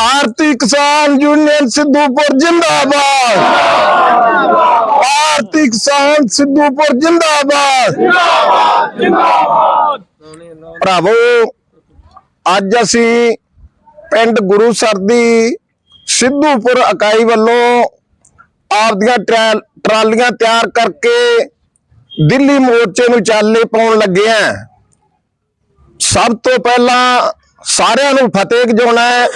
ਭਾਰਤੀ ਕਿਸਾਨ ਯੂਨੀਅਨ ਸਿੱਧੂਪੁਰ ਜਿੰਦਾਬਾਦ। ਭਾਰਤੀ ਕਿਸਾਨ ਸਿੱਧੂਪੁਰ ਜਿੰਦਾਬਾਦ। ਭਰਾਵੋ, ਅੱਜ ਅਸੀਂ ਪਿੰਡ ਗੁਰੂ ਦੀ ਸਿੱਧੂਪੁਰ ਇਕਾਈ ਵੱਲੋਂ ਆਪਦੀਆਂ ਟਰਾ- ਟਰਾਲੀਆਂ ਤਿਆਰ ਕਰਕੇ ਦਿੱਲੀ ਮੋਰਚੇ ਨੂੰ ਚਾਲੇ ਪਾਉਣ ਲੱਗੇ ਆਂ ਸਭ ਤੋਂ ਪਹਿਲਾਂ ਸਾਰਿਆਂ ਨੂੰ ਫਤਿਹ ਗਜਾਉਣਾ ਹੈ।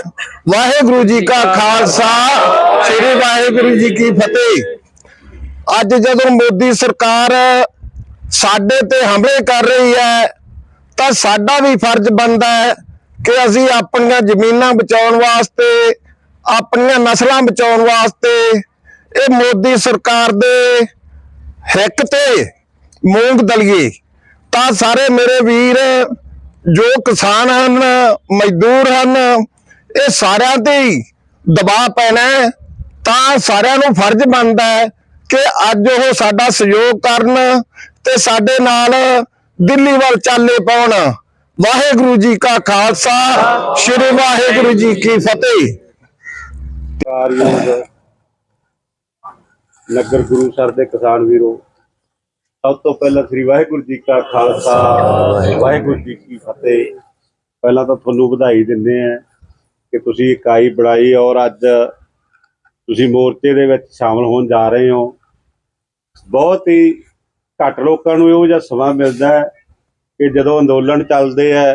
ਵਾਹਿਗੁਰੂ ਜੀ ਕਾ ਖਾਲਸਾ, ਸ੍ਰੀ ਵਾਹਿਗੁਰੂ ਜੀ ਕੀ ਫਤਿਹ। ਅੱਜ ਜਦੋਂ ਮੋਦੀ ਸਰਕਾਰ ਸਾਡੇ ਤੇ ਹਮਲੇ ਕਰ ਰਹੀ ਹੈ, ਤਾਂ ਸਾਡਾ ਵੀ ਫਰਜ਼ ਬਣਦਾ ਹੈ ਕਿ ਅਸੀਂ ਆਪਣੀਆਂ ਜ਼ਮੀਨਾਂ ਬਚਾਉਣ ਵਾਸਤੇ, ਆਪਣੀਆਂ ਨਸਲਾਂ ਬਚਾਉਣ ਵਾਸਤੇ ਇਹ ਮੋਦੀ ਸਰਕਾਰ ਦੇ ਹਿੱਕ ਤੇ ਮੂੰਗ ਦਲੀਏ ਤਾਂ ਸਾਰੇ ਮੇਰੇ ਵੀਰ ਜੋ ਕਿਸਾਨ ਹਨ, ਮਜ਼ਦੂਰ ਹਨ, ਇਹ ਸਾਰਿਆਂ ਤੇ ਹੀ ਦਬਾਅ ਪੈਣਾ ਤਾਂ ਸਾਰਿਆਂ ਨੂੰ ਫਰਜ਼ ਬਣਦਾ ਹੈ ਕਿ ਅੱਜ ਉਹ ਸਾਡਾ ਸਹਿਯੋਗ ਕਰਨ ਤੇ ਸਾਡੇ ਨਾਲ ਦਿੱਲੀ ਵੱਲ ਚਾਲੇ ਪਾਉਣ। ਵਾਹਿਗੁਰੂ ਜੀ ਕਾ ਖਾਲਸਾ, ਸ੍ਰੀ ਵਾਹਿਗੁਰੂ ਜੀ ਕੀ ਫਤਿਹ। ਕਾਰਯੋਗ ਨਗਰ ਗੁਰੂ ਸਰ ਦੇ ਕਿਸਾਨ ਵੀਰੋ ਸਭ ਤੋਂ ਪਹਿਲਾਂ ਸ੍ਰੀ ਵਾਹਿਗੁਰੂ ਜੀ ਕਾ ਖਾਲਸਾ ਵਾਹਿਗੁਰੂ ਜੀ ਕੀ ਫਤਿਹ। ਪਹਿਲਾਂ ਤਾਂ ਤੁਹਾਨੂੰ ਵਧਾਈ ਦਿੰਦੇ ਆ ਕਿ ਤੁਸੀਂ ਇਕਾਈ ਬਣਾਈ ਔਰ ਅੱਜ ਤੁਸੀਂ ਮੋਰਚੇ ਦੇ ਵਿੱਚ ਸ਼ਾਮਲ ਹੋਣ ਜਾ ਰਹੇ ਹੋ। ਬਹੁਤ ਹੀ ਘੱਟ ਲੋਕਾਂ ਨੂੰ ਇਹੋ ਜਿਹਾ ਸਮਾਂ ਮਿਲਦਾ ਹੈ ਕਿ ਜਦੋਂ ਅੰਦੋਲਨ ਚੱਲਦੇ ਆ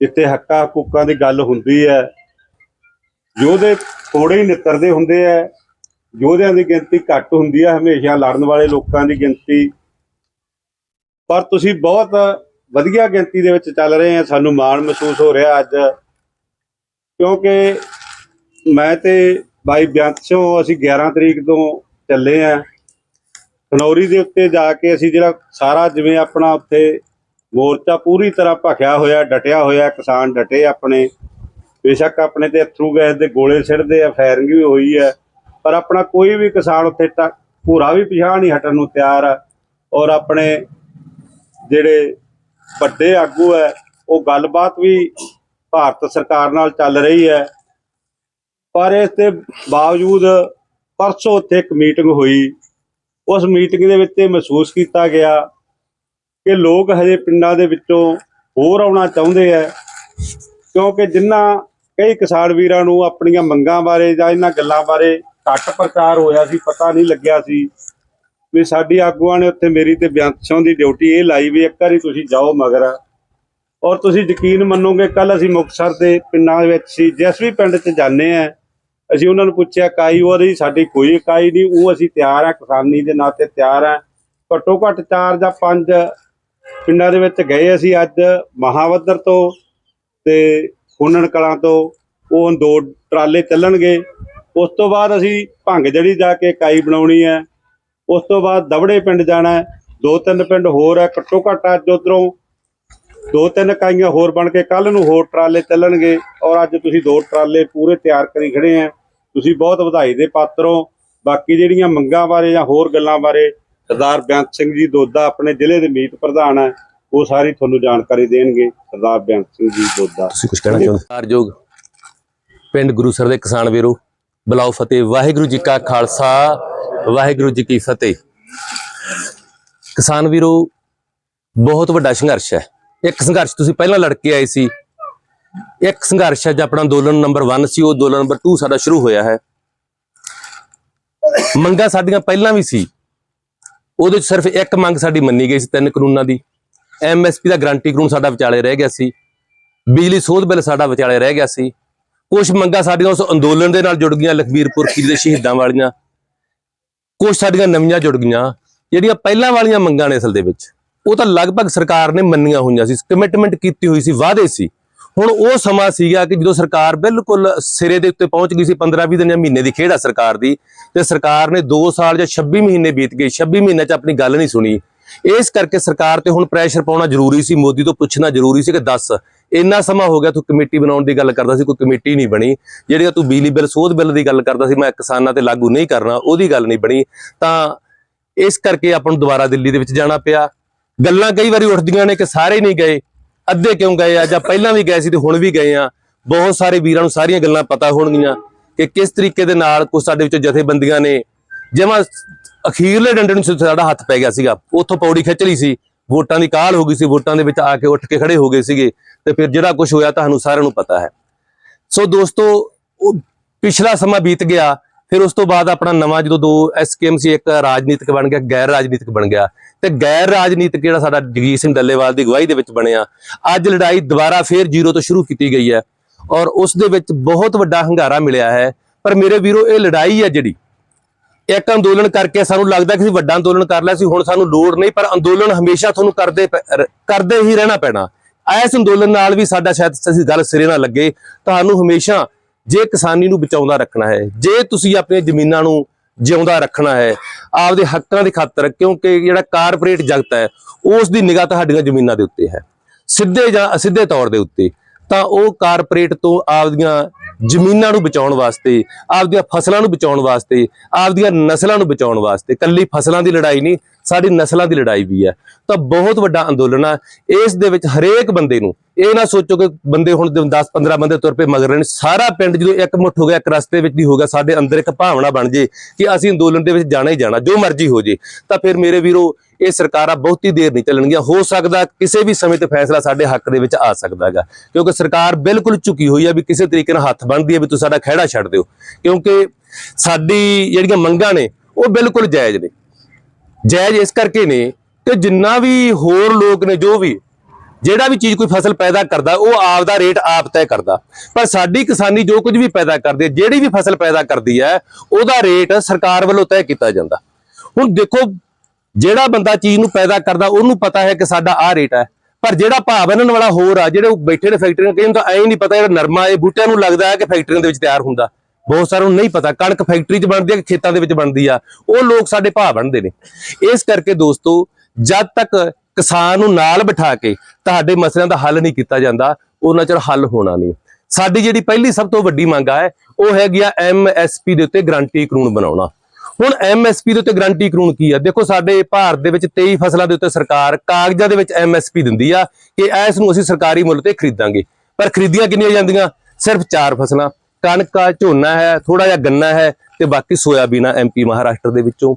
ਜਿੱਥੇ ਹੱਕਾਂ ਹਕੂਕਾਂ ਦੀ ਗੱਲ ਹੁੰਦੀ ਹੈ ਯੋਧੇ ਥੋੜੇ ਹੀ ਨਿੱਤਰਦੇ ਹੁੰਦੇ ਆ ਯੋਧਿਆਂ ਦੀ ਗਿਣਤੀ ਘੱਟ ਹੁੰਦੀ ਹੈ ਹਮੇਸ਼ਾ ਲੜਨ ਵਾਲੇ ਲੋਕਾਂ ਦੀ ਗਿਣਤੀ ਪਰ ਤੁਸੀਂ ਬਹੁਤ ਵਧੀਆ ਗਿਣਤੀ ਦੇ ਵਿੱਚ ਚੱਲ ਰਹੇ ਆ, ਸਾਨੂੰ ਮਾਣ ਮਹਿਸੂਸ ਹੋ ਰਿਹਾ ਅੱਜ। ਕਿਉਂਕਿ ਮੈਂ ਤੇ ਬਾਈ ਬਿਆੰਤ ਸਿੰਘ ਅਸੀਂ 11 ਤਰੀਕ ਤੋਂ ਚੱਲੇ ਆ। ਖਨੌਰੀ ਦੇ ਉੱਤੇ ਜਾ ਕੇ ਅਸੀਂ ਜਿਹੜਾ ਸਾਰਾ ਜਿਵੇਂ ਆਪਣਾ ਉੱਥੇ ਮੋਰਚਾ ਪੂਰੀ ਤਰ੍ਹਾਂ ਭਖਿਆ ਹੋਇਆ, ਡਟਿਆ ਹੋਇਆ, ਕਿਸਾਨ ਡਟੇ ਆਪਣੇ। ਬੇਸ਼ੱਕ ਆਪਣੇ ਤੇ ਅਥਰੂ ਗੈਸ ਦੇ ਗੋਲੇ ਸਿੱਟਦੇ ਆ, ਫਾਇਰਿੰਗ ਵੀ ਹੋਈ ਹੈ ਪਰ ਆਪਣਾ ਕੋਈ ਵੀ ਕਿਸਾਨ ਉੱਥੇ ਟ- ਭੂਰਾ ਵੀ ਪਿਛਾਂ ਨਹੀਂ ਹਟਣ ਨੂੰ ਤਿਆਰ। ਆ ਔਰ ਆਪਣੇ ਜਿਹੜੇ ਵੱਡੇ ਆਗੂ ਹੈ, ਉਹ ਗੱਲਬਾਤ ਵੀ ਭਾਰਤ ਸਰਕਾਰ ਨਾਲ ਚੱਲ ਰਹੀ ਹੈ। ਪਰ ਇਸ ਦੇ ਬਾਵਜੂਦ ਪਰਸੋਂ ਉੱਥੇ ਇੱਕ ਮੀਟਿੰਗ ਹੋਈ। ਉਸ ਮੀਟਿੰਗ ਦੇ ਵਿੱਚ ਇਹ ਮਹਿਸੂਸ ਕੀਤਾ ਗਿਆ ਕਿ ਲੋਕ ਹਜੇ ਪਿੰਡਾਂ ਦੇ ਵਿੱਚੋਂ ਹੋਰ ਆਉਣਾ ਚਾਹੁੰਦੇ ਆ ਕਿਉਂਕਿ ਜਿੰਨਾ ਕਈ ਕਿਸਾਨ ਵੀਰਾਂ ਨੂੰ ਆਪਣੀਆਂ ਮੰਗਾਂ ਬਾਰੇ ਜਾਂ ਇਹਨਾਂ ਗੱਲਾਂ ਬਾਰੇ ਘੱਟ ਪ੍ਰਚਾਰ ਹੋਇਆ ਸੀ, ਪਤਾ ਨਹੀਂ ਲੱਗਿਆ ਸੀ ਵੀ ਸਾਡੀ ਆਗੂਆਂ ਨੇ ਉੱਥੇ ਮੇਰੀ ਤੇ ਬੇਅੰਤ ਦੀ ਡਿਊਟੀ ਇਹ ਲਾਈ ਵੀ ਇੱਕ ਵਾਰੀ ਤੁਸੀਂ ਜਾਓ ਮਗਰ। ਔਰ ਤੁਸੀਂ ਯਕੀਨ ਮੰਨੋਗੇ ਕੱਲ ਅਸੀਂ ਮੁਕਤਸਰ ਦੇ ਪਿੰਡਾਂ ਦੇ ਵਿੱਚ ਸੀ, ਜਿਸ ਵੀ ਪਿੰਡ 'ਚ ਜਾਂਦੇ ਆ ਅਸੀਂ ਉਹਨਾਂ ਨੂੰ ਪੁੱਛਿਆ, ਕਾਈ, ਉਹਦੀ ਸਾਡੀ ਕੋਈ ਇਕਾਈ ਨਹੀਂ, ਉਹ ਅਸੀਂ ਤਿਆਰ ਆ ਕਿਸਾਨੀ ਦੇ ਨਾਤੇ ਤਿਆਰ ਆ ਘੱਟੋ ਘੱਟ 4 ਜਾਂ 5 ਪਿੰਡਾਂ ਦੇ ਵਿੱਚ ਗਏ ਅਸੀਂ ਅੱਜ ਮਹਾਵਦਰ ਤੋਂ ਤੇ ਖੂਨਣ ਕਲਾਂ ਤੋਂ। ਉਹ ਦੋ ਟਰਾਲੇ ਚੱਲਣਗੇ। ਉਸ ਤੋਂ ਬਾਅਦ ਅਸੀਂ ਭੰਗ ਜੜੀ ਜਾ ਕੇ ਇਕਾਈ ਬਣਾਉਣੀ ਹੈ। ਉਸ ਤੋਂ ਬਾਅਦ ਦਬੜੇ ਪਿੰਡ ਜਾਣਾ ਹੈ। ਦੋ ਤਿੰਨ ਪਿੰਡ ਹੋਰ ਹੈ ਘੱਟੋ ਘੱਟ ਅੱਜ ਉਧਰੋਂ ਦੋ ਤਿੰਨ ਇਕਾਈਆਂ ਹੋਰ ਬਣ ਕੇ ਕੱਲ ਨੂੰ ਹੋਰ ਟਰਾਲੇ ਚੱਲਣਗੇ ਔਰ ਅੱਜ ਤੁਸੀਂ ਦੋ ਟਰਾਲੇ ਪੂਰੇ ਤਿਆਰ ਕਰੀ ਖੜੇ ਆ ਤੁਸੀਂ ਬਹੁਤ ਵਧਾਈ ਦੇ ਪਾਤਰ ਹੋ। ਬਾਕੀ ਜਿਹੜੀਆਂ ਮੰਗਾਂ ਬਾਰੇ ਜਾਂ ਹੋਰ ਗੱਲਾਂ ਬਾਰੇ ਸਰਦਾਰ ਬੇਅੰਤ ਸਿੰਘ ਜੀ ਦੋਦਾ ਆਪਣੇ ਜ਼ਿਲ੍ਹੇ ਦੇ ਮੀਤ ਪ੍ਰਧਾਨ ਹੈ ਉਹ ਸਾਰੀ ਤੁਹਾਨੂੰ ਜਾਣਕਾਰੀ ਦੇਣਗੇ। ਸਰਦਾਰ ਬੇਅੰਤ ਸਿੰਘ ਜੀ ਦੋਦਾ। ਤੁਸੀਂ ਕੁਝ ਕਹਿਣਾ ਚਾਹੁੰਦੇ ਕਾਰਜੋਗ ਪਿੰਡ ਗੁਰੂਸਰ ਦੇ ਕਿਸਾਨ ਵੀਰੋ ਬਲਾਓ ਫਤਿਹ। ਵਾਹਿਗੁਰੂ ਜੀ ਕਾ ਖਾਲਸਾ। ਵਾਹਿਗੁਰੂ ਜੀ ਕੀ ਫਤਿਹ। ਕਿਸਾਨ ਵੀਰੋ, ਬਹੁਤ ਵੱਡਾ ਸੰਘਰਸ਼ ਹੈ। ਇੱਕ ਸੰਘਰਸ਼ ਤੁਸੀਂ ਪਹਿਲਾਂ ਲੜ ਕੇ ਆਏ ਸੀ। ਇੱਕ ਸੰਘਰਸ਼ ਹੈ, ਜੋ ਆਪਣਾ ਅੰਦੋਲਨ ਨੰਬਰ 1 ਸੀ, ਉਹ ਅੰਦੋਲਨ ਨੰਬਰ 2 ਸਾਡਾ ਸ਼ੁਰੂ ਹੋਇਆ ਹੈ। ਮੰਗਾਂ ਸਾਡੀਆਂ ਪਹਿਲਾਂ ਵੀ ਸੀ। ਉਹਦੇ ਵਿੱਚ ਸਿਰਫ ਇੱਕ ਮੰਗ ਸਾਡੀ ਮੰਨੀ ਗਈ ਸੀ, ਤਿੰਨ ਕਾਨੂੰਨਾਂ ਦੀ। ਐਮਐਸਪੀ ਦਾ ਗਾਰੰਟੀ ਕਾਨੂੰਨ ਸਾਡਾ ਵਿਚਾਲੇ ਰਹਿ ਗਿਆ ਸੀ। ਬਿਜਲੀ ਸੋਧ ਬਿੱਲ ਸਾਡਾ ਵਿਚਾਲੇ ਰਹਿ ਗਿਆ ਸੀ। ਕੁਝ ਮੰਗਾਂ ਸਾਡੀਆਂ ਉਸ ਅੰਦੋਲਨ ਦੇ ਨਾਲ ਜੁੜ ਗਈਆਂ ਲਖਵੀਰਪੁਰ ਕੀ ਦੇ ਸ਼ਹੀਦਾਂ ਵਾਲੀਆਂ। ਕੁਝ ਸਾਡੀਆਂ ਨਵੀਆਂ ਜੁੜ ਗਈਆਂ, ਜਿਹੜੀਆਂ ਪਹਿਲਾਂ ਵਾਲੀਆਂ ਮੰਗਾਂ ਨੇ ਅਸਲ ਦੇ ਵਿੱਚ। ਉਹ ਤਾਂ ਲਗਭਗ ਸਰਕਾਰ ਨੇ ਮੰਨੀਆਂ ਹੋਈਆਂ ਸੀ ਕਮਿਟਮੈਂਟ ਕੀਤੀ ਹੋਈ ਸੀ, ਵਾਅਦੇ ਸੀ। ਹੁਣ ਉਹ ਸਮਾਂ ਸੀਗਾ ਕਿ ਜਦੋਂ ਸਰਕਾਰ ਬਿਲਕੁਲ ਸਿਰੇ ਦੇ ਉੱਤੇ ਪਹੁੰਚ ਗਈ ਸੀ 15-20 ਦਿਨ ਜਾਂ ਮਹੀਨੇ ਦੀ ਖੇਡ ਆ ਸਰਕਾਰ ਦੀ, ਤੇ ਸਰਕਾਰ ਨੇ 2 ਸਾਲ ਜਾਂ 26 ਮਹੀਨੇ ਬੀਤ ਗਏ 26 ਮਹੀਨਿਆਂ 'ਚ ਆਪਣੀ ਗੱਲ ਨਹੀਂ ਸੁਣੀ। ਇਸ ਕਰਕੇ ਸਰਕਾਰ ਤੇ ਹੁਣ ਪ੍ਰੈਸ਼ਰ ਪਾਉਣਾ ਜ਼ਰੂਰੀ ਸੀ, ਮੋਦੀ ਤੋਂ ਪੁੱਛਣਾ ਜ਼ਰੂਰੀ ਸੀ ਕਿ ਦੱਸ ਇੰਨਾ ਸਮਾਂ ਹੋ ਗਿਆ ਤੂੰ ਕਮੇਟੀ ਬਣਾਉਣ ਦੀ ਗੱਲ ਕਰਦਾ ਸੀ, ਕੋਈ ਕਮੇਟੀ ਨਹੀਂ ਬਣੀ। ਜਿਹੜੀਆਂ ਤੂੰ ਬਿਜਲੀ ਬਿੱਲ, ਸੋਧ ਬਿੱਲ ਦੀ ਗੱਲ ਕਰਦਾ ਸੀ, ਮੈਂ ਕਿਸਾਨਾਂ ਤੇ ਲਾਗੂ ਨਹੀਂ ਕਰਨਾ, ਉਹਦੀ ਗੱਲ ਨਹੀਂ ਬਣੀ। ਤਾਂ ਇਸ ਕਰਕੇ ਆਪਾਂ ਨੂੰ ਦੁਬਾਰਾ ਦਿੱਲੀ ਦੇ ਵਿੱਚ ਜਾਣਾ ਪਿਆ। ਗੱਲਾਂ ਕਈ ਵਾਰੀ ਉੱਠਦੀਆਂ ਨੇ ਕਿ ਸਾਰੇ ਨਹੀਂ ਗਏ, ਅੱਧੇ ਕਿਉਂ ਗਏ ਆ, ਜਾਂ ਪਹਿਲਾਂ ਵੀ ਗਏ ਸੀ ਤੇ ਹੁਣ ਵੀ ਗਏ ਆ। ਬਹੁਤ ਸਾਰੇ ਵੀਰਾਂ ਨੂੰ ਸਾਰੀਆਂ ਗੱਲਾਂ ਪਤਾ ਹੋਣਗੀਆਂ ਕਿ ਕਿਸ ਤਰੀਕੇ ਦੇ ਨਾਲ ਕੁਝ ਸਾਡੇ ਵਿੱਚੋਂ ਜਥੇਬੰਦੀਆਂ ਨੇ, ਜਿਵੇਂ ਅਖੀਰਲੇ ਡੰਡੇ ਨੂੰ ਸਾਡਾ ਹੱਥ ਪੈ ਗਿਆ ਸੀਗਾ। ਉੱਥੋਂ ਪੌੜੀ ਖਿੱਚ ਲਈ ਸੀ, ਵੋਟਾਂ ਦੀ ਕਾਲ ਹੋ ਗਈ ਸੀ, ਵੋਟਾਂ ਦੇ ਵਿੱਚ ਆ ਕੇ ਉੱਠ ਕੇ ਖੜੇ ਹੋ ਗਏ ਸੀਗੇ। ਤੇ ਫਿਰ ਜਿਹੜਾ ਕੁਝ ਹੋਇਆ ਤੁਹਾਨੂੰ ਸਾਰਿਆਂ ਨੂੰ ਪਤਾ ਹੈ। ਸੋ ਦੋਸਤੋ ਪਿਛਲਾ ਸਮਾਂ ਬੀਤ ਗਿਆ, ਫਿਰ ਉਸ ਤੋਂ ਬਾਅਦ ਆਪਣਾ ਨਵਾਂ ਜਦੋਂ ਦੋ ਐਸਕੇਐਮਸੀ ਇੱਕ ਰਾਜਨੀਤਿਕ ਬਣ ਗਿਆ, ਗੈਰ ਰਾਜਨੀਤਿਕ ਬਣ ਗਿਆ। ਤੇ ਗੈਰ ਰਾਜਨੀਤਿਕ ਜਿਹੜਾ ਸਾਡਾ ਜਗਜੀਤ ਸਿੰਘ ਡੱਲੇਵਾਲ ਦੀ ਅਗਵਾਈ ਦੇ ਵਿੱਚ ਬਣਿਆ, ਅੱਜ ਲੜਾਈ ਦੁਬਾਰਾ ਫੇਰ ਜ਼ੀਰੋ ਤੋਂ ਸ਼ੁਰੂ ਕੀਤੀ ਗਈ ਹੈ ਔਰ ਉਸ ਦੇ ਵਿੱਚ ਬਹੁਤ ਵੱਡਾ ਹੰਗਾਰਾ ਮਿਲਿਆ ਹੈ। ਪਰ ਮੇਰੇ ਵੀਰੋ, ਇਹ ਲੜਾਈ ਹੈ ਜਿਹੜੀ, ਇੱਕ ਅੰਦੋਲਨ ਕਰਕੇ ਸਾਨੂੰ ਲੱਗਦਾ ਕਿ ਅਸੀਂ ਵੱਡਾ ਅੰਦੋਲਨ ਕਰ ਲਿਆ ਸੀ, ਹੁਣ ਸਾਨੂੰ ਲੋੜ ਨਹੀਂ, ਪਰ ਅੰਦੋਲਨ ਹਮੇਸ਼ਾ ਤੁਹਾਨੂੰ ਕਰਦੇ ਪ- ਕਰਦੇ ਹੀ ਰਹਿਣਾ ਪੈਣਾ। ਇਸ ਅੰਦੋਲਨ ਨਾਲ ਵੀ ਸਾਡਾ ਸ਼ਾਇਦ ਅਸੀਂ ਗੱਲ ਸਿਰੇ ਨਾ ਲੱਗੇ, ਤੁਹਾਨੂੰ ਹਮੇਸ਼ਾ ਜੇ ਕਿਸਾਨੀ ਨੂੰ ਬਚਾਉਂਦਾ ਰੱਖਣਾ ਹੈ, ਜੇ ਤੁਸੀਂ ਆਪਣੀਆਂ ਜ਼ਮੀਨਾਂ ਨੂੰ ਜਿਉਂਦਾ ਰੱਖਣਾ ਹੈ, ਆਪਦੇ ਹੱਕਾਂ ਦੀ ਖਾਤਰ, ਕਿਉਂਕਿ ਜਿਹੜਾ ਕਾਰਪੋਰੇਟ ਜਗਤ ਹੈ, ਉਸ ਦੀ ਨਿਗਾਹ ਤੁਹਾਡੀਆਂ ਜ਼ਮੀਨਾਂ ਦੇ ਉੱਤੇ ਹੈ। ਸਿੱਧੇ ਜਾਂ ਅਸਿੱਧੇ ਤੌਰ ਦੇ ਉੱਤੇ, ਤਾਂ ਉਹ ਕਾਰਪੋਰੇਟ ਤੋਂ ਆਪਦੀਆਂ ਜ਼ਮੀਨਾਂ ਨੂੰ ਬਚਾਉਣ ਵਾਸਤੇ, ਆਪਦੀਆਂ ਫਸਲਾਂ ਨੂੰ ਬਚਾਉਣ ਵਾਸਤੇ, ਆਪਦੀਆਂ ਨਸਲਾਂ ਨੂੰ ਬਚਾਉਣ ਵਾਸਤੇ ਕੱਲੀ ਫਸਲਾਂ ਦੀ ਲੜਾਈ ਨਹੀਂ, ਸਾਡੀ ਨਸਲਾਂ ਦੀ ਲੜਾਈ ਵੀ ਹੈ। ਤਾਂ ਬਹੁਤ ਵੱਡਾ ਅੰਦੋਲਨ ਆ, ਇਸ ਦੇ ਵਿੱਚ ਹਰੇਕ ਬੰਦੇ ਨੂੰ, ਇਹ ਨਾ ਸੋਚੋ ਕਿ ਬੰਦੇ ਹੁਣ 10 15 ਬੰਦੇ ਤੁਰ ਪਏ ਮਗਰ ਰਹਿਣ, ਸਾਰਾ ਪਿੰਡ ਜਦੋਂ ਇੱਕ ਮੁੱਠ ਹੋ ਗਿਆ, ਇੱਕ ਰਸਤੇ ਵਿੱਚ ਹੀ ਹੋ ਗਿਆ, ਸਾਡੇ ਅੰਦਰ ਇੱਕ ਭਾਵਨਾ ਬਣ ਜੇ ਕਿ ਅਸੀਂ ਅੰਦੋਲਨ ਦੇ ਵਿੱਚ ਜਾਣਾ ਹੀ ਜਾਣਾ, ਜੋ ਮਰਜ਼ੀ ਹੋ ਜੇ। ਤਾਂ ਫਿਰ ਮੇਰੇ ਵੀਰੋ ਇਹ ਸਰਕਾਰਾਂ ਬਹੁਤੀ ਦੇਰ ਨਹੀਂ ਚੱਲਣਗੀਆਂ। ਹੋ ਸਕਦਾ ਕਿਸੇ ਵੀ ਸਮੇਂ ਤੇ ਫੈਸਲਾ ਸਾਡੇ ਹੱਕ ਦੇ ਵਿੱਚ ਆ ਸਕਦਾ ਹੈਗਾ। ਕਿਉਂਕਿ ਸਰਕਾਰ ਬਿਲਕੁਲ ਝੁਕੀ ਹੋਈ ਹੈ ਵੀ ਕਿਸੇ ਤਰੀਕੇ ਨਾਲ ਹੱਥ ਬੰਨ੍ਹਦੀ ਹੈ ਵੀ ਤੁਸੀਂ ਸਾਡਾ ਖਹਿੜਾ ਛੱਡ ਦਿਓ। ਕਿਉਂਕਿ ਸਾਡੀ ਜਿਹੜੀਆਂ ਮੰਗਾਂ ਨੇ, ਉਹ ਬਿਲਕੁਲ ਜਾਇਜ਼ ਨੇ। ਜਾਇਜ਼ ਇਸ ਕਰਕੇ ਨੇ ਕਿ ਜਿੰਨਾ ਵੀ ਹੋਰ ਲੋਕ ਨੇ ਜੋ ਵੀ, ਜਿਹੜਾ ਵੀ ਚੀਜ਼ ਕੋਈ ਫਸਲ ਪੈਦਾ ਕਰਦਾ, ਉਹ ਆਪ ਦਾ ਰੇਟ ਆਪ ਤੈਅ ਕਰਦਾ। ਪਰ ਸਾਡੀ ਕਿਸਾਨੀ ਜੋ ਕੁਝ ਵੀ ਪੈਦਾ ਕਰਦੀ ਹੈ, ਜਿਹੜੀ ਵੀ ਫਸਲ ਪੈਦਾ ਕਰਦੀ ਹੈ, ਉਹਦਾ ਰੇਟ ਸਰਕਾਰ ਵੱਲੋਂ ਤੈਅ ਕੀਤਾ ਜਾਂਦਾ। ਹੁਣ ਦੇਖੋ ਜਿਹੜਾ ਬੰਦਾ ਚੀਜ਼ ਨੂੰ ਪੈਦਾ ਕਰਦਾ, ਉਹਨੂੰ ਪਤਾ ਹੈ ਕਿ ਸਾਡਾ ਆਹ ਰੇਟ ਹੈ। ਪਰ ਜਿਹੜਾ ਭਾਅ ਬਣਨ ਵਾਲਾ ਹੋਰ ਆ, ਜਿਹੜੇ ਉਹ ਬੈਠੇ ਨੇ ਫੈਕਟਰੀਆਂ ਕਈ ਤਾਂ ਐਂ ਨਹੀਂ ਪਤਾ ਜਿਹੜਾ ਨਰਮਾ, ਇਹ ਬੂਟਿਆਂ ਨੂੰ ਲੱਗਦਾ ਹੈ ਕਿ ਫੈਕਟਰੀਆਂ ਦੇ ਵਿੱਚ ਤਿਆਰ ਹੁੰਦਾ। ਬਹੁਤ ਸਾਰਿਆਂ ਨੂੰ ਨਹੀਂ ਪਤਾ, ਕਣਕ ਫੈਕਟਰੀ 'ਚ ਬਣਦੀ ਹੈ ਕਿ ਖੇਤਾਂ ਦੇ ਵਿੱਚ ਬਣਦੀ ਆ। ਉਹ ਲੋਕ ਸਾਡੇ ਭਾਅ ਬਣਦੇ ਨੇ। ਇਸ ਕਰਕੇ ਦੋਸਤੋ, ਜਦ ਤੱਕ ਕਿਸਾਨ ਨੂੰ ਨਾਲ ਬਿਠਾ ਕੇ ਤੁਹਾਡੇ ਮਸਲਿਆਂ ਦਾ ਹੱਲ ਨਹੀਂ ਕੀਤਾ ਜਾਂਦਾ, ਉਹਨਾਂ ਚਿਰ ਹੱਲ ਹੋਣਾ ਨਹੀਂ। ਸਾਡੀ ਜਿਹੜੀ ਪਹਿਲੀ ਸਭ ਤੋਂ ਵੱਡੀ ਮੰਗ ਹੈ ਉਹ ਹੈਗੀ ਆ ਐਮਐਸਪੀ ਦੇ ਉੱਤੇ ਗਰੰਟੀ ਕਾਨੂੰਨ ਬਣਾਉਣਾ। ਹੁਣ ਐਮਐਸਪੀ ਦੇ ਉੱਤੇ ਗਰੰਟੀ ਕਾਨੂੰਨ ਕੀ ਆ? ਦੇਖੋ ਸਾਡੇ ਭਾਰਤ ਦੇ ਵਿੱਚ 23 ਫਸਲਾਂ ਦੇ ਉੱਤੇ ਸਰਕਾਰ ਕਾਗਜ਼ਾਂ ਦੇ ਵਿੱਚ ਐਮਐਸਪੀ ਦਿੰਦੀ ਆ ਕਿ ਇਸ ਨੂੰ ਅਸੀਂ ਸਰਕਾਰੀ ਮੁੱਲ ਤੇ ਖਰੀਦਾਂਗੇ। ਪਰ ਖਰੀਦੀਆਂ ਕਿੰਨੀਆਂ ਜਾਂਦੀਆਂ? ਸਿਰਫ 4 ਫਸਲਾਂ। ਕਣਕ ਆ, ਝੋਨਾ ਹੈ ਥੋੜਾ ਜਿਹਾ ਗੰਨਾ ਹੈ ਤੇ ਬਾਕੀ ਸੋਇਆਬੀਨ ਆ ਐਮਪੀ ਮਹਾਰਾਸ਼ਟਰ ਦੇ ਵਿੱਚੋਂ।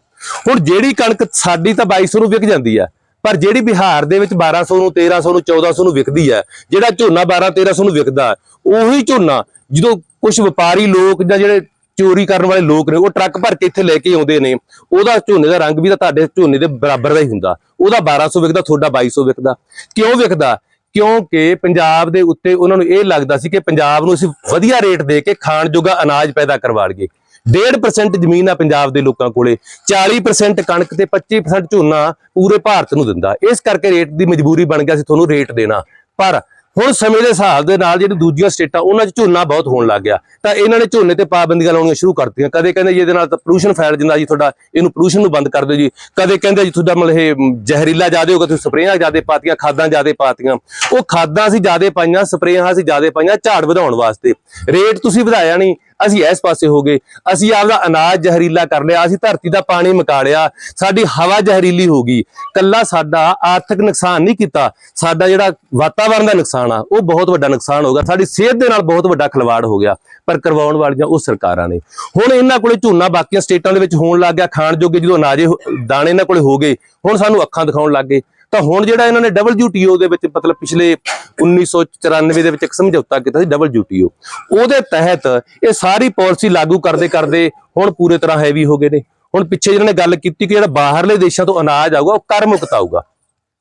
ਹੁਣ ਜਿਹੜੀ ਕਣਕ ਸਾਡੀ ਤਾਂ 2200 ਨੂੰ ਵਿਕ ਜਾਂਦੀ ਆ, ਪਰ ਜਿਹੜੀ ਬਿਹਾਰ ਦੇ ਵਿੱਚ 1200 ਨੂੰ 1300 ਨੂੰ 1400 ਨੂੰ ਵਿਕਦੀ ਹੈ ਜਿਹੜਾ ਝੋਨਾ 12 1300 ਨੂੰ ਵਿਕਦਾ, ਉਹੀ ਝੋਨਾ ਜਦੋਂ ਕੁਝ ਵਪਾਰੀ ਲੋਕ ਜਾਂ ਜਿਹੜੇ ਚੋਰੀ ਕਰਨ ਵਾਲੇ ਲੋਕ ਨੇ, ਉਹ ਟਰੱਕ ਭਰ ਕੇ ਇੱਥੇ ਲੈ ਕੇ ਆਉਂਦੇ ਨੇ। ਉਹਦਾ ਝੋਨੇ ਦਾ ਰੰਗ ਵੀ ਤਾਂ ਤੁਹਾਡੇ ਝੋਨੇ ਦੇ ਬਰਾਬਰ ਦਾ ਹੀ ਹੁੰਦਾ। ਉਹਦਾ 1200 ਵਿਕਦਾ, ਤੁਹਾਡਾ 2200 ਵਿਕਦਾ। ਕਿਉਂ ਵਿਕਦਾ? ਕਿਉਂਕਿ ਪੰਜਾਬ ਦੇ ਉੱਤੇ ਉਹਨਾਂ ਨੂੰ ਇਹ ਲੱਗਦਾ ਸੀ ਕਿ ਪੰਜਾਬ ਨੂੰ ਅਸੀਂ ਵਧੀਆ ਰੇਟ ਦੇ ਕੇ ਖਾਣ ਜੋਗਾ ਅਨਾਜ ਪੈਦਾ ਕਰਵਾ ਲਈਏ 1.5% ਜ਼ਮੀਨ ਆ ਪੰਜਾਬ ਦੇ ਲੋਕਾਂ ਕੋਲੇ 40% ਕਣਕ ਤੇ 25% ਝੋਨਾ ਪੂਰੇ ਭਾਰਤ ਨੂੰ ਦਿੰਦਾ। ਇਸ ਕਰਕੇ ਰੇਟ ਦੀ ਮਜਬੂਰੀ ਬਣ ਗਿਆ ਸੀ ਤੁਹਾਨੂੰ ਰੇਟ ਦੇਣਾ। ਪਰ ਹੁਣ ਸਮੇਂ ਦੇ ਹਿਸਾਬ ਦੇ ਨਾਲ ਜਿਹੜੀ ਦੂਜੀਆਂ ਸਟੇਟਾਂ ਉਹਨਾਂ 'ਚ ਝੋਨਾ ਬਹੁਤ ਹੋਣ ਲੱਗ ਗਿਆ। ਤਾਂ ਇਹਨਾਂ ਨੇ ਝੋਨੇ ਤੇ ਪਾਬੰਦੀਆਂ ਲਾਉਣੀਆਂ ਸ਼ੁਰੂ ਕਰਤੀਆਂ। ਕਦੇ ਕਹਿੰਦੇ ਜੀ ਇਹਦੇ ਨਾਲ ਤਾਂ ਪੋਲੂਸ਼ਨ ਫੈਲ ਜਾਂਦਾ ਜੀ ਤੁਹਾਡਾ ਇਹਨੂੰ ਪੋਲੂਸ਼ਨ ਨੂੰ ਬੰਦ ਕਰ ਦਿਓ ਜੀ। ਕਦੇ ਕਹਿੰਦੇ ਜੀ ਤੁਹਾਡਾ ਮਤਲਬ ਇਹ ਮ, ਜ਼ਹਿਰੀਲਾ ਜ਼ਿਆਦੇ ਹੋਗਾ ਤੁਸੀਂ ਸਪਰੇਆਂ ਜ਼ਿਆਦਾ ਪਾਤੀਆਂ ਖਾਦਾਂ ਜ਼ਿਆਦਾ ਪਾਤੀਆਂ। ਉਹ ਖਾਦਾਂ ਅਸੀਂ ਜ਼ਿਆਦਾ ਪਾਈਆਂ ਸਪਰੇਆਂ ਅਸੀਂ ਜ਼ਿਆਦਾ ਪਾਈਆਂ ਝਾੜ ਵਧਾਉਣ ਵਾਸਤੇ। ਰੇਟ ਤੁਸੀਂ ਵਧਾਇਆ ਨਹੀਂ। ਅਸੀਂ ਇਸ ਪਾਸੇ ਹੋ ਗਏ। ਅਸੀਂ ਆਪਦਾ ਅਨਾਜ ਜ਼ਹਿਰੀਲਾ ਕਰ ਲਿਆ, ਅਸੀਂ ਧਰਤੀ ਦਾ ਪਾਣੀ ਮਕਾ ਲਿਆ। ਸਾਡੀ ਹਵਾ ਜ਼ਹਿਰੀਲੀ ਹੋ ਗਈ। ਕੱਲਾ ਸਾਡਾ ਆਰਥਿਕ ਨੁਕਸਾਨ ਨਹੀਂ ਕੀਤਾ। ਸਾਡਾ ਜਿਹੜਾ ਵਾਤਾਵਰਣ ਦਾ ਨੁਕਸਾਨ ਆ, ਉਹ ਬਹੁਤ ਵੱਡਾ ਨੁਕਸਾਨ ਹੋ ਗਿਆ। ਸਾਡੀ ਸਿਹਤ ਦੇ ਨਾਲ ਬਹੁਤ ਵੱਡਾ ਖਿਲਵਾੜ ਹੋ ਗਿਆ। ਪਰ ਕਰਵਾਉਣ ਵਾਲੀਆਂ ਉਹ ਸਰਕਾਰਾਂ ਨੇ। ਹੁਣ ਇਹਨਾਂ ਕੋਲੇ ਝੋਨਾ ਬਾਕੀਆਂ ਸਟੇਟਾਂ ਦੇ ਵਿੱਚ ਹੋਣ ਲੱਗ ਗਿਆ। ਖਾਣ ਜੋਗੇ ਜਦੋਂ ਅਨਾਜੇ, ਦਾਣੇ ਇਹਨਾਂ ਕੋਲੇ ਹੋ ਗਏ। ਹੁਣ ਸਾਨੂੰ ਅੱਖਾਂ ਦਿਖਾਉਣ ਲੱਗ ਗਏ। ਤਾਂ ਹੁਣ ਜਿਹੜਾ ਇਹਨਾਂ ਨੇ WTO ਦੇ ਵਿੱਚ ਮਤਲਬ ਪਿਛਲੇ 1994 ਦੇ ਵਿੱਚ ਇੱਕ ਸਮਝੌਤਾ ਕੀਤਾ ਸੀ WTO ਉਹਦੇ ਤਹਿਤ ਇਹ ਸਾਰੀ ਪਾਲਿਸੀ ਲਾਗੂ ਕਰਦੇ ਕਰਦੇ ਹੁਣ ਪੂਰੇ ਤਰ੍ਹਾਂ ਹੈਵੀ ਹੋ ਗਏ ਨੇ। ਹੁਣ ਪਿੱਛੇ ਜਿਹਨਾਂ ਨੇ ਗੱਲ ਕੀਤੀ ਕਿ ਜਿਹੜਾ ਬਾਹਰਲੇ ਦੇਸ਼ਾਂ ਤੋਂ ਅਨਾਜ ਆਊਗਾ, ਉਹ ਕਰ ਮੁਕਤ ਆਊਗਾ।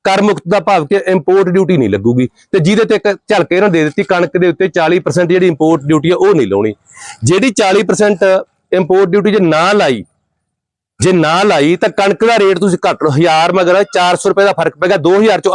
ਕਰ ਮੁਕਤ ਦਾ ਭਾਵ ਕਿ ਇੰਪੋਰਟ ਡਿਊਟੀ ਨਹੀਂ ਲੱਗੂਗੀ। ਤੇ ਜਿਹਦੇ ਤੇ ਇੱਕ ਝਲਕੇ ਇਹਨਾਂ ਦੇ ਦਿੱਤੀ, ਕਣਕ ਦੇ ਉੱਤੇ 40% ਜਿਹੜੀ ਇੰਪੋਰਟ ਡਿਊਟੀ ਆ, ਉਹ ਨਹੀਂ ਲਾਉਣੀ। ਜਿਹੜੀ 40% ਇੰਪੋਰਟ ਡਿਊਟੀ ਜੇ ਨਾ ਲਾਈ ਜੇ ਨਾ ਲਾਈ ਤਾਂ ਕਣਕ ਦਾ ਰੇਟ ਤੁਸੀਂ ਘੱਟ 1000 ਮਗਰ 400 ਰੁਪਏ ਦਾ ਫ਼ਰਕ ਪੈਗਾ 2000 ਚੋਂ